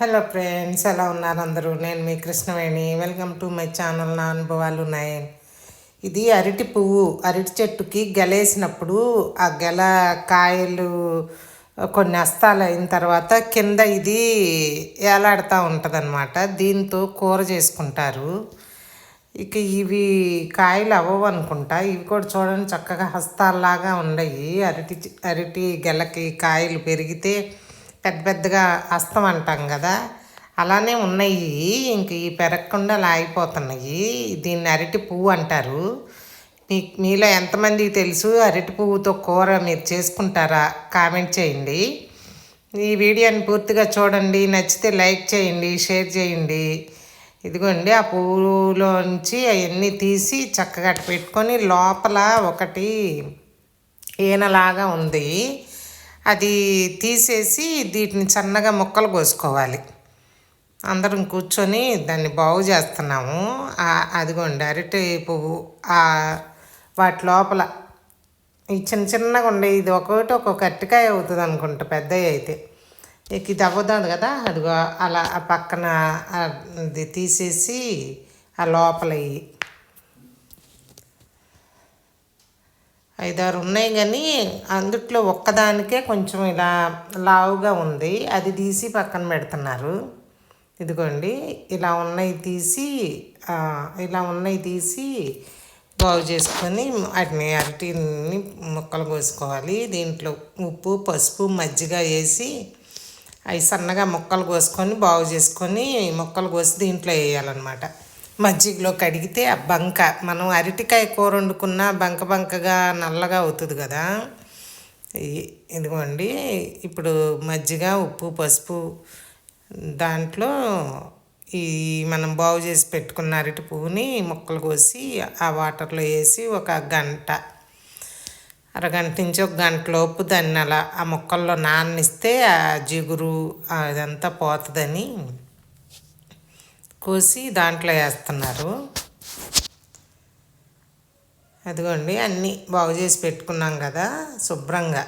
Hello friends ఎలా ఉన్నారు అందరూ? నేను మీ Krishnaveni. Welcome to my channel నా అనుభవాలు ఉన్నాయి ఇది అరటి పువ్వు అరటి చెట్టుకి గెలేసినప్పుడు ఆ గెల కాయలు కొన్ని అస్తాలు అయిన తర్వాత కింద ఇది ఏలాడుతూ ఉంటుంది దీంతో కూర చేసుకుంటారు. ఇక ఇవి కాయలు అవ్వవు అనుకుంటా. ఇవి కూడా చూడండి చక్కగా హస్తాల్లాగా ఉన్నాయి అరటి అరటి గెలకి కాయలు పెరిగితే పెద్ద పెద్దగా అస్తం అంటాం కదా అలానే ఉన్నాయి. ఇంక ఈ పెరగకుండా లాగిపోతున్నాయి దీన్ని అరటి పువ్వు అంటారు. మీ మీలో ఎంతమందికి తెలుసు? అరటి పువ్వుతో కూర మీరు చేసుకుంటారా? కామెంట్ చేయండి. ఈ వీడియోని పూర్తిగా చూడండి. నచ్చితే లైక్ చేయండి షేర్ చేయండి. ఇదిగోండి ఆ పువ్వులోంచి అవన్నీ తీసి చక్కగా పెట్టుకొని లోపల ఒకటి ఈనలాగా ఉంది. అది తీసేసి వీటిని సన్నగా ముక్కలు కోసుకోవాలి. అందరం కూర్చొని దాన్ని బాగు చేస్తున్నాము. అదిగోండి అరటి పువ్వు. వాటి లోపల ఈ చిన్న చిన్నగా ఉండే ఇది ఒకటి ఒక్కొక్క అరటికాయ అవుతుంది అనుకుంటా పెద్దవి అయితే. ఇక ఇది అవ్వదు కదా అదిగో అలా పక్కన అది తీసేసి ఆ లోపల ఐదారు ఉన్నాయి కానీ అందుట్లో ఒక్కదానికే కొంచెం ఇలా లావుగా ఉంది. అది తీసి పక్కన పెడుతున్నారు. ఇదిగోండి ఇలా ఉన్నాయి తీసి ఇలా ఉన్నాయి తీసి బాగు చేసుకొని వాటిని అరటిని ముక్కలు కోసుకోవాలి. దీంట్లో ఉప్పు పసుపు మజ్జిగ వేసి అవి సన్నగా ముక్కలు కోసుకొని బాగు చేసుకొని ముక్కలు కోసి దీంట్లో వేయాలన్నమాట. మజ్జిగలో కడిగితే ఆ బంక మనం అరటికాయ కూర వండుకున్న బంక బంకగా నల్లగా అవుతుంది కదా. ఇదిగోండి ఇప్పుడు మజ్జిగ ఉప్పు పసుపు దాంట్లో ఈ మనం బాగు చేసి పెట్టుకున్న అరటి పువ్వుని ముక్కలు కోసి ఆ వాటర్లో వేసి ఒక గంట అరగంట నుంచి ఒక గంటలోపు దాన్ని అలా ఆ ముక్కల్లో నాననిస్తే ఆ జిగురు అదంతా పోతుందని కోసి దాంట్లో వేస్తున్నారు. అదిగోండి అన్నీ బాగు చేసి పెట్టుకున్నాం కదా శుభ్రంగా.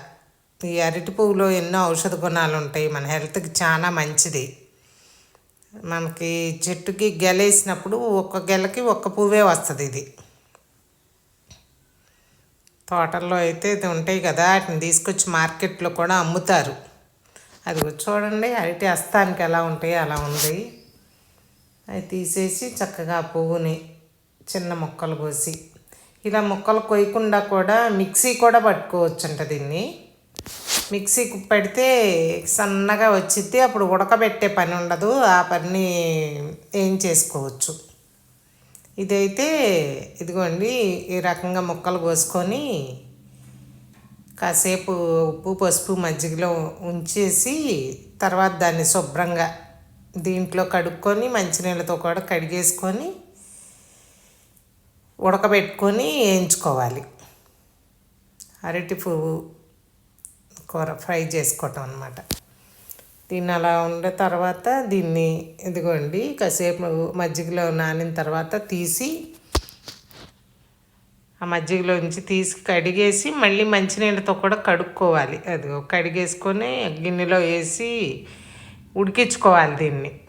ఈ అరటి పువ్వులో ఎన్నో ఔషధ గుణాలు ఉంటాయి మన హెల్త్కి చాలా మంచిది. మనకి చెట్టుకి గెలేసినప్పుడు ఒక్క గెలకి ఒక్క పువ్వే వస్తుంది ఇది. తోటల్లో అయితే ఇది ఉంటాయి కదా వాటిని తీసుకొచ్చి మార్కెట్లో కూడా అమ్ముతారు. అది చూడండి అరటి అస్తానికి ఎలా ఉంటాయి అలా ఉంది. అవి తీసేసి చక్కగా పువ్వుని చిన్న ముక్కలు కోసి ఇలా ముక్కలు కొయ్యకుండా కూడా మిక్సీ కూడా పట్టుకోవచ్చంట దీన్ని. మిక్సీకి పెడితే సన్నగా వచ్చిద్ది అప్పుడు ఉడకబెట్టే పని ఉండదు ఆ పని ఏం చేసుకోవచ్చు. ఇదైతే ఇదిగోండి ఈ రకంగా ముక్కలు కోసుకొని కాసేపు ఉప్పు పసుపు మజ్జిగలో ఉంచేసి తర్వాత దాన్ని శుభ్రంగా దీంట్లో కడుక్కొని మంచినీళ్ళతో కూడా కడిగేసుకొని ఉడకబెట్టుకొని వేయించుకోవాలి. అరటి పువ్వు కూర ఫ్రై చేసుకోవటం అనమాట దీన్ని అలా ఉండే తర్వాత దీన్ని ఇదిగోండి కాసేపు మజ్జిగలో నానిన తర్వాత తీసి ఆ మజ్జిగలో నుంచి తీసి కడిగేసి మళ్ళీ మంచినీళ్ళతో కూడా కడుక్కోవాలి. అది కడిగేసుకొని గిన్నెలో వేసి ఉడికించుకోవాలి దీన్ని.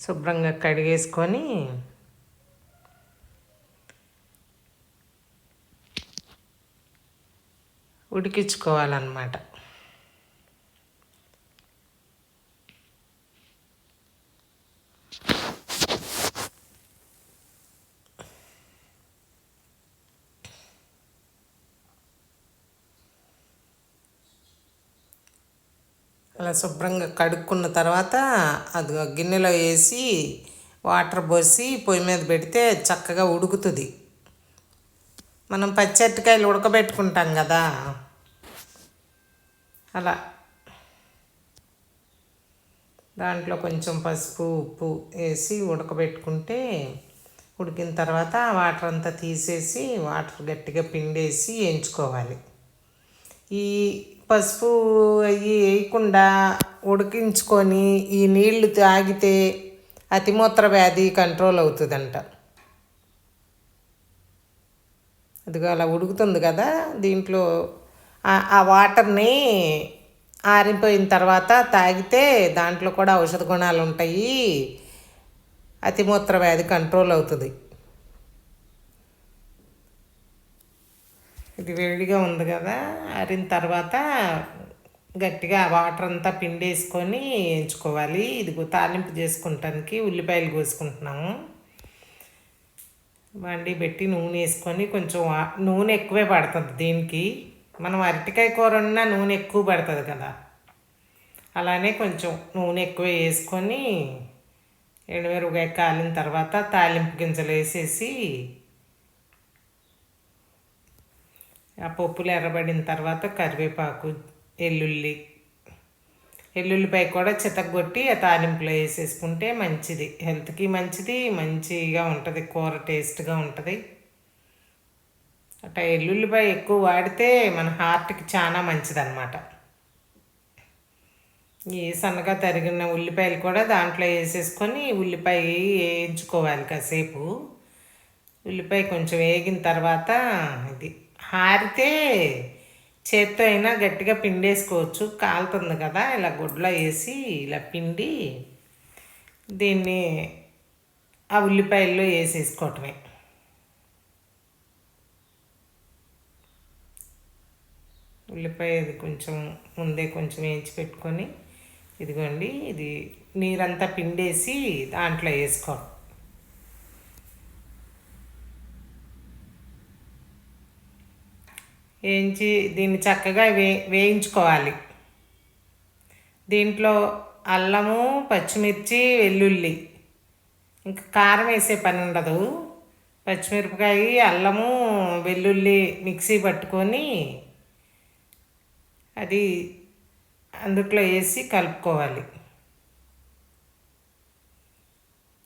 శుభ్రంగా కడిగేసుకొని ఉడికించుకోవాలన్నమాట. అలా శుభ్రంగా కడుక్కున్న తర్వాత అది గిన్నెలో వేసి వాటర్ పోసి పొయ్యి మీద పెడితే చక్కగా ఉడుకుతుంది. మనం పచ్చటికాయలు ఉడకబెట్టుకుంటాం కదా. అలా. దాంట్లో కొంచెం పసుపు ఉప్పు వేసి ఉడకబెట్టుకుంటే ఉడికిన తర్వాత వాటర్ అంతా తీసేసి వాటర్ గట్టిగా పిండేసి వేయించుకోవాలి. ఈ పసుపు అవి వేయకుండా ఉడికించుకొని ఈ నీళ్ళు తాగితే అతిమూత్ర వ్యాధి కంట్రోల్ అవుతుందంట. అదిగో అలా ఉడుకుతుంది కదా దీంట్లో. ఆ- వాటర్ని ఆరిపోయిన తర్వాత తాగితే దాంట్లో కూడా ఔషధ గుణాలు ఉంటాయి. అతిమూత్ర వ్యాధి కంట్రోల్ అవుతుంది. ఇది వేడిగా ఉంది కదా ఆరిన తర్వాత గట్టిగా వాటర్ అంతా పిండి వేసుకొని వేయించుకోవాలి. ఇది తాలింపు చేసుకుంటానికి ఉల్లిపాయలు కోసుకుంటున్నాము. వండి పెట్టి నూనె వేసుకొని కొంచెం నూనె ఎక్కువే పడుతుంది దీనికి. మనం అరటికాయ కూర ఉన్నా నూనె ఎక్కువ పడుతుంది కదా. అలానే కొంచెం నూనె ఎక్కువ వేసుకొని ఎండుమిరపకాయ కాలిన తర్వాత తాలింపు గింజలు వేసేసి ఆ పప్పులు ఎర్రబడిన తర్వాత కరివేపాకు ఎల్లుల్లి ఎల్లుల్లిపై కూడా చితగొట్టి ఆ తాలింపులో వేసేసుకుంటే మంచిది. హెల్త్కి మంచిది మంచిగా ఉంటుంది కూర టేస్ట్గా ఉంటుంది. అట్లా ఎల్లుల్లిపాయ ఎక్కువ వాడితే మన హార్ట్కి చాలా మంచిదన్నమాట. ఈ సన్నగా తరిగిన ఉల్లిపాయలు కూడా దాంట్లో వేసేసుకొని ఉల్లిపాయ వేయించుకోవాలి కాసేపు. ఉల్లిపాయ కొంచెం వేగిన తర్వాత ఇది. హారితే చేత్తో అయినా గట్టిగా పిండేసుకోవచ్చు. కాలుతుంది కదా ఇలా గుడ్లో వేసి ఇలా పిండి దీన్ని ఆ ఉల్లిపాయల్లో వేసేసుకోవటమే. ఉల్లిపాయ ఇది కొంచెం ముందే కొంచెం వేయించి పెట్టుకొని ఇదిగోండి ఇది నీరంతా పిండేసి దాంట్లో వేసుకోవటం. వేయించి దీన్ని చక్కగా వే వేయించుకోవాలి. దీంట్లో అల్లము పచ్చిమిర్చి వెల్లుల్లి. ఇంకా కారం వేసే పని ఉండదు. పచ్చిమిరపకాయ అల్లము వెల్లుల్లి మిక్సీ పట్టుకొని అది అందుట్లో వేసి కలుపుకోవాలి.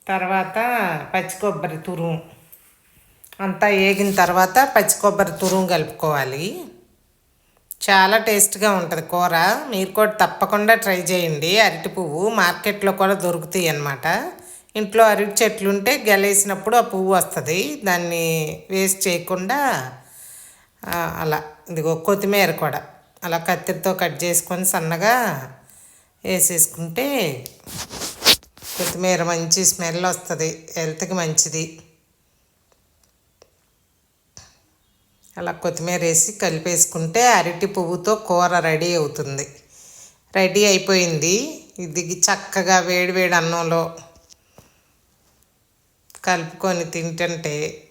తర్వాత పచ్చి కొబ్బరి తురుము. అంతా వేగిన తర్వాత పచ్చి కొబ్బరి తురుము కలుపుకోవాలి. చాలా టేస్ట్గా ఉంటుంది కూర. మీరు కూడా తప్పకుండా ట్రై చేయండి. అరటి పువ్వు మార్కెట్లో కూడా దొరుకుతాయి అన్నమాట. ఇంట్లో అరటి చెట్లు ఉంటే గెలేసినప్పుడు ఆ పువ్వు వస్తుంది. దాన్ని వేస్ట్ చేయకుండా అలా ఇదిగో కొత్తిమీర కూడా అలా కత్తిరితో కట్ చేసుకొని సన్నగా వేసేసుకుంటే కొత్తిమీర మంచి స్మెల్ వస్తుంది. హెల్త్కి మంచిది. అలా కొత్తిమీర వేసి కలిపేసుకుంటే అరటి పువ్వుతో కూర రెడీ అవుతుంది. రెడీ అయిపోయింది. ఇది చక్కగా వేడివేడి అన్నంలో కలుపుకొని తింటుంటే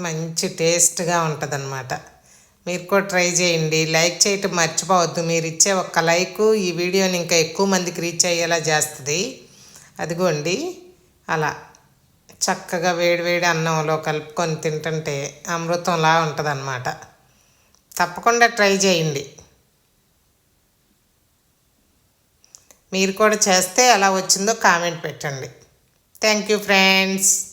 మంచి టేస్ట్గా ఉంటుంది మీరు కూడా ట్రై చేయండి. లైక్ చేయటం మర్చిపోవద్దు. మీరు ఇచ్చే ఒక్క లైక్ ఈ వీడియోని ఇంకా ఎక్కువ మందికి రీచ్ అయ్యేలా చేస్తుంది. అదిగోండి. అలా. చక్కగా వేడివేడి అన్నంలో కలుపుకొని తింటుంటే అమృతంలా ఉంటుందన్నమాట. తప్పకుండా ట్రై చేయండి. మీరు కూడా చేస్తే ఎలా వచ్చిందో కామెంట్ పెట్టండి. Thank you friends.